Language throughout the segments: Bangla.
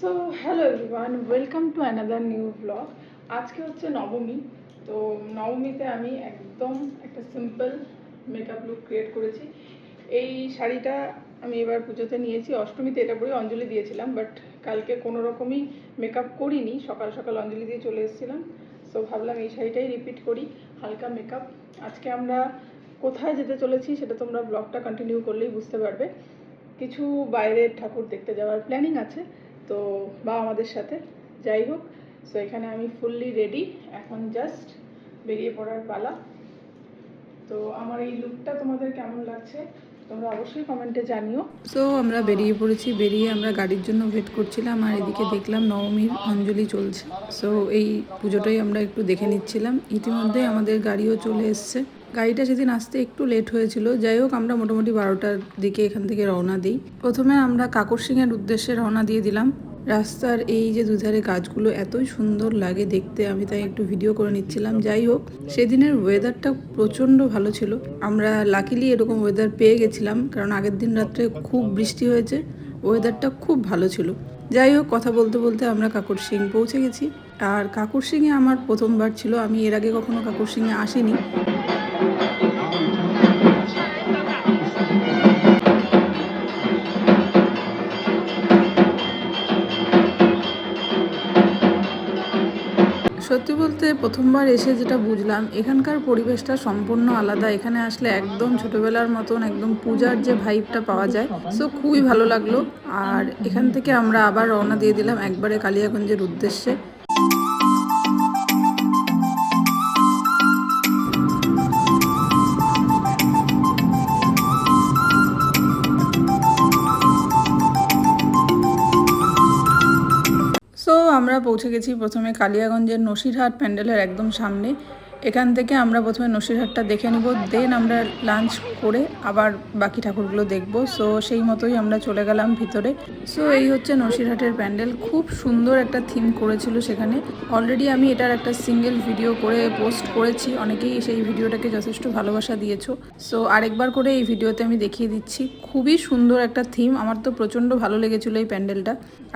So hello everyone welcome to another new blog আজকে হচ্ছে নবমী, তো নবমীতে আমি একদম একটা সিম্পল মেকআপ লুক ক্রিয়েট করেছি। এই শাড়িটা আমি এবার পুজোতে নিয়েছি। অষ্টমীতে এটা পরে অঞ্জলি দিয়েছিলাম বাট কালকে কোনো রকমই মেকআপ করিনি। সকাল সকাল অঞ্জলি দিয়ে চলে এসেছিলাম। সো ভাবলাম এই শাড়িটাই রিপিট করি, হালকা মেকআপ আজকে আমরা কোথায় যেতে চলেছি সেটা তোমরা ব্লগটা কন্টিনিউ করলেই বুঝতে পারবে। কিছু বাইরের ঠাকুর দেখতে যাওয়ার প্ল্যানিং আছে। তো বা আমাদের সাথে, যাই হোক সো এখানে আমি ফুললি রেডি এখন জাস্ট বেরিয়ে পড়ার পালা। তো আমার এই লুকটা তোমাদের কেমন লাগছে, তোমরা অবশ্যই কমেন্টে জানিও। সো আমরা বেরিয়ে পড়েছি, বেরিয়ে আমরা গাড়ির জন্য ওয়েট করছিলাম আর এদিকে দেখলাম নবমীর অঞ্জলি চলছে। সো এই পুজোটাই আমরা একটু দেখে নিচ্ছিলাম। ইতিমধ্যে আমাদের গাড়িও চলে এসছে। গাড়িটা সেদিন আসতে একটু লেট হয়েছিল। যাই হোক, আমরা মোটামুটি বারোটার দিকে এখান থেকে রওনা দিই। প্রথমে আমরা কাকর সিংয়ের উদ্দেশ্যে রওনা দিয়ে দিলাম। রাস্তার এই যে দুধারে গাছগুলো এতই সুন্দর লাগে দেখতে, আমি তাই একটু ভিডিও করে নিচ্ছিলাম। যাই হোক, সেদিনের ওয়েদারটা প্রচণ্ড ভালো ছিল। আমরা লাকিলি এরকম ওয়েদার পেয়ে গেছিলাম, কারণ আগের দিন রাত্রে খুব বৃষ্টি হয়েছে। ওয়েদারটা খুব ভালো ছিল। যাই হোক, কথা বলতে বলতে আমরা কাকুর সিং পৌঁছে গেছি। আর কাকুর সিংয়ে আমার প্রথমবার ছিল। আমি এর আগে কখনো কাকুর সিংয়ে আসিনি। সত্যি বলতে প্রথমবার এসে যেটা বুঝলাম, এখানকার পরিবেশটা সম্পূর্ণ আলাদা। এখানে আসলে একদম ছোটবেলার মতন একদম পূজার যে ভাইবটা পাওয়া যায় সো খুবই ভালো লাগল। আর এখান থেকে আমরা আবার রওনা দিয়ে দিলাম একবারে কালিয়াগঞ্জের উদ্দেশ্যে। আমরা পৌঁছে গেছি প্রথমে কালিয়াগঞ্জের নসিরহাট প্যান্ডেলের একদম সামনে। এখান থেকে আমরা প্রথমে নসিরহাটটা দেখে নেব, দেন আমরা লাঞ্চ করে আবার বাকি ঠাকুরগুলো দেখব। সো সেই মতোই আমরা চলে গেলাম ভিতরে। সো এই হচ্ছে নসিরহাটের প্যান্ডেল। খুব সুন্দর একটা থিম করেছিল সেখানে। অলরেডি আমি এটার একটা সিঙ্গেল ভিডিও করে পোস্ট করেছি। অনেকেই সেই ভিডিওটাকে যথেষ্ট ভালোবাসা দিয়েছ। সো আরেকবার করে এই ভিডিওতে আমি দেখিয়ে দিচ্ছি। খুবই সুন্দর একটা থিম আমার তো প্রচণ্ড ভালো লেগেছিলো এই প্যান্ডেলটা।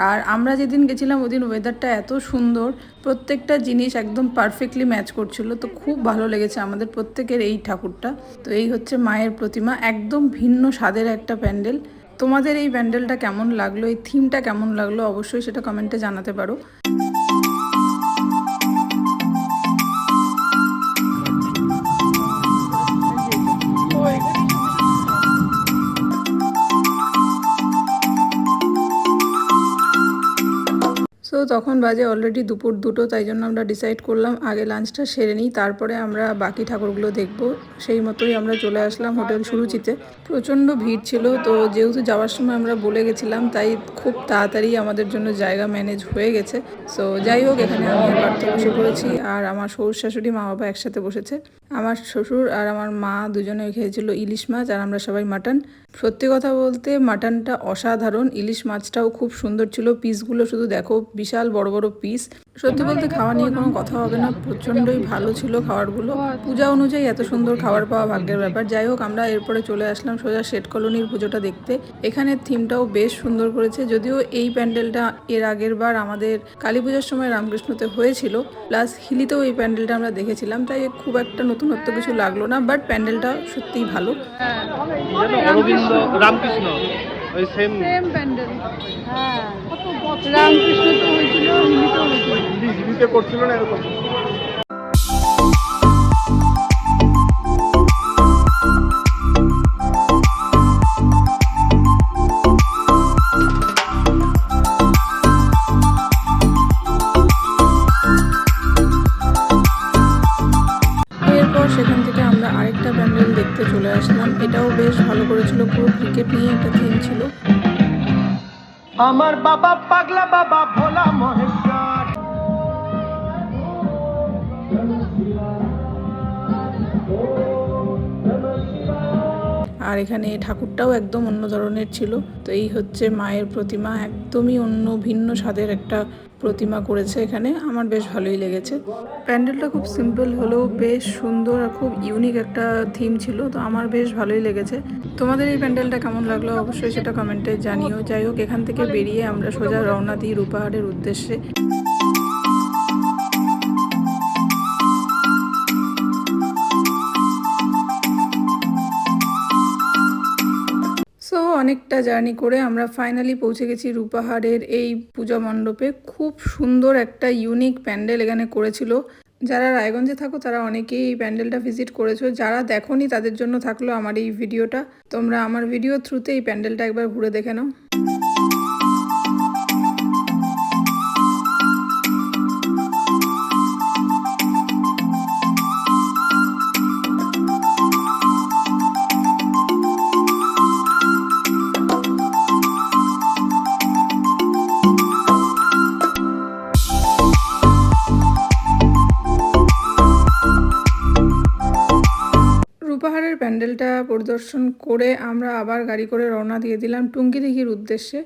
আর আমরা যেদিন গেছিলাম, ওদিন ওয়েদারটা এত সুন্দর। প্রত্যেকটা জিনিস একদম পারফেক্টলি ম্যাচ করছিল। তো খুব ভালো লেগেছে আমাদের প্রত্যেকের এই ঠাকুরটা। তো এই হচ্ছে মায়ের প্রতিমা, একদম ভিন্ন স্বাদের একটা প্যান্ডেল। তোমাদের এই প্যান্ডেলটা কেমন লাগল, এই থিমটা কেমন লাগল, অবশ্যই সেটা কমেন্টে জানাতে পারো। সো তখন বাজে অলরেডি দুপুর দুটো, তাই জন্য আমরা ডিসাইড করলাম আগে লাঞ্চটা সেরে নিই, তারপরে আমরা বাকি ঠাকুরগুলো দেখব। সেই মতোই আমরা চলে আসলাম হোটেল সুরুচিতে। প্রচণ্ড ভিড় ছিল, তো যেহেতু যাওয়ার সময় আমরা বলে গেছিলাম, তাই খুব তাড়াতাড়ি আমাদের জন্য জায়গা ম্যানেজ হয়ে গেছে। সো যাই হোক, এখানে আমি পার্থ বসে পড়েছি, আর আমার শ্বশুর শাশুড়ি মা বাবা একসাথে বসেছে। আমার শ্বশুর আর আমার মা দুজনে খেয়েছিল ইলিশ মাছ আর আমরা সবাই মাটন। সত্যি কথা বলতে মাটনটা অসাধারণ। ইলিশ মাছটাও খুব সুন্দর ছিল। পিসগুলো শুধু দেখো, বিশাল বড় বড় পিস। সত্যি বলতে খাওয়া নিয়ে কোনো কথা হবে না। প্রচণ্ডই ভালো ছিল খাবারগুলো। পূজা অনুযায়ী এত সুন্দর খাবার পাওয়া ভাগ্যের ব্যাপার। যাই হোক আমরা এরপরে চলে আসলাম সোজা শেট কলোনির পুজোটা দেখতে। এখানে থিমটাও বেশ সুন্দর করেছে। যদিও এই প্যান্ডেলটা এর আগের বার আমাদের কালী পূজার সময় রামকৃষ্ণতে হয়েছিল। প্লাস হিলিতেও এই প্যান্ডেলটা আমরা দেখেছিলাম। তাই খুব একটা নতুনত্ব কিছু লাগল না বাট প্যান্ডেলটা সত্যিই ভালো। রামকৃষ্ণ ওই সেম সেম প্যান্ডেল হ্যাঁ। রামকৃষ্ণ তো হিন্দিতে করছিল না এরকম। এরপর সেখান থেকে আমরা আরেকটা প্যান্ডেল দেখতে চলে আসলাম। এটাও বেশ ভালো করেছিল। পুরো ক্রিকেট নিয়ে একটা থিম ছিল। আমার বাবা পাগলা বাবা ভোলা মহেশ্বর আর এখানে ঠাকুরটাও একদম অন্য ধরনের ছিল। তো এই হচ্ছে মায়ের প্রতিমা, একদমই অন্য, ভিন্ন স্বাদের একটা প্রতিমা করেছে এখানে। আমার বেশ ভালোই লেগেছে। প্যান্ডেলটা খুব সিম্পল হলেও বেশ সুন্দর আর খুব ইউনিক একটা থিম ছিল, তো আমার বেশ ভালোই লেগেছে। তোমাদের এই প্যান্ডেলটা কেমন লাগল অবশ্যই সেটা কমেন্টে জানিও। যাই হোক, এখান থেকে বেরিয়ে আমরা সোজা রওনা দিই রূপাহারের উদ্দেশ্যে। অনেকটা জার্নি করে আমরা ফাইনালি পৌঁছে গেছি রূপাহারের এই পূজা মণ্ডপে। খুব সুন্দর একটা ইউনিক প্যান্ডেল এখানে করেছিল। যারা রায়গঞ্জে থাকো, তারা অনেকেই এই প্যান্ডেলটা ভিজিট করেছ। যারা দেখোনি, তাদের জন্য থাকল আমার এই ভিডিওটা তোমরা আমার ভিডিও থ্রুতে এই প্যান্ডেলটা একবার ঘুরে দেখে নাও। প্যান্ডেলটা পরিদর্শন করে আমরা আবার গাড়ি করে রওনা দিয়ে দিলাম টুঙ্গি টুঙ্গিদিঘির উদ্দেশ্যে।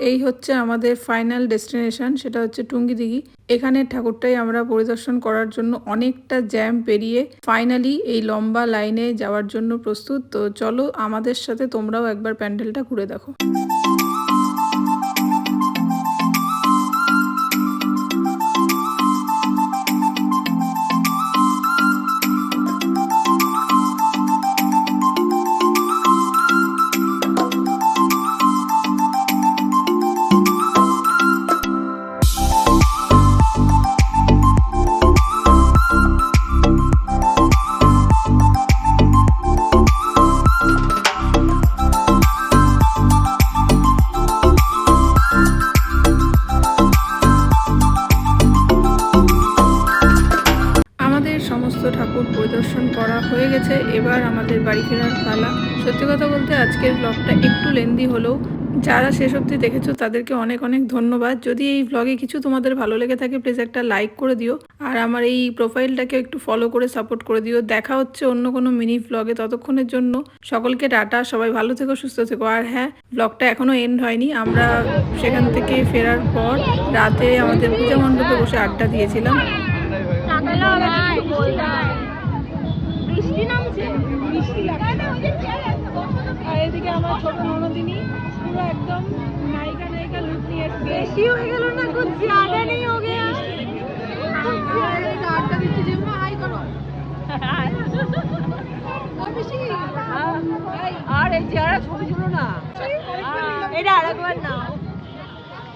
এই হচ্ছে আমাদের ফাইনাল ডেস্টিনেশন সেটা হচ্ছে টুঙ্গিদিঘি। এখানে ঠাকুরটাই আমরা পরিদর্শন করার জন্য অনেকটা জ্যাম পেরিয়ে ফাইনালি এই লম্বা লাইনে যাওয়ার জন্য প্রস্তুত। তো চলো আমাদের সাথে তোমরাও একবার প্যান্ডেলটা ঘুরে দেখো। গেছে এবার আমাদের বাড়ি ফেরার পালা। সত্যি কথা বলতে আজকের ব্লগটা একটু লেন্দি হলেও যারা শেষ অবধি দেখেছ, তাদেরকে অনেক অনেক ধন্যবাদ। যদি এই ব্লগে কিছু তোমাদের ভালো লেগে থাকে প্লিজ একটা লাইক করে দিও। আর আমার এই প্রোফাইলটাকে একটু ফলো করে সাপোর্ট করে দিও। দেখা হচ্ছে অন্য কোনো মিনি ব্লগে ততক্ষণের জন্য। সকলকে টাটা, সবাই ভালো থেকো, সুস্থ থেকো। আর হ্যাঁ ব্লগটা এখনও এন্ড হয়নি। আমরা সেখান থেকে ফেরার পর রাতে আমাদের পূজা মণ্ডপে বসে আড্ডা দিয়েছিলাম। মিষ্টি আর এদিকে আমার ছোট ননদিনী পুরো একদম নায়িকা নায়িকা লুক নিয়ে বেশি হয়ে গেল না খুব জ্যাদা নেই হয়ে গেল। আড্ডা আর এই চেহারা ছবি ছিল না। এটা আর একবার না